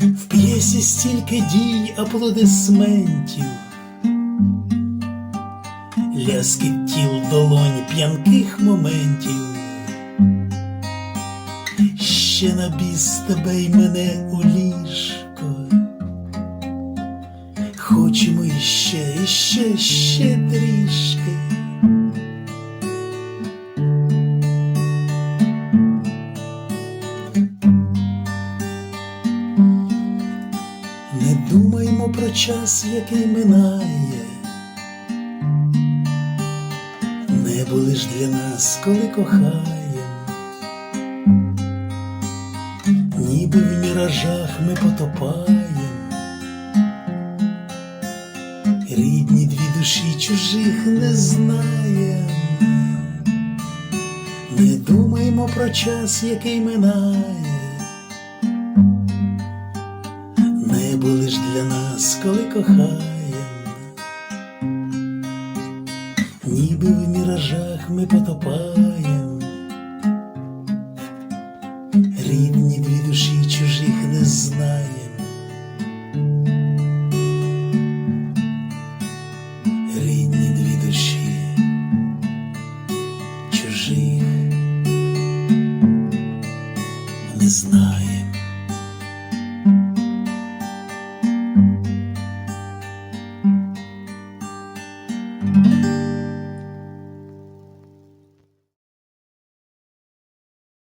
В п'єсі стільки дій аплодисментів, ляскіт тіл долонь п'янких моментів. Ще на біс тебе й мене у ліжко. Хочемо іще, іще, ще трішки. Не думаймо про час, який минає. Небо лиш для нас, коли кохаєм, ніби в міражах ми потопаєм. Рідні дві душі чужих не знаєм. Не думаймо про час, який минає. були ж для нас, коли кохаєм, ніби в міражах ми потопаєм, рівні дві душі чужих не знаєм, рідні дві душі чужих не знаєм.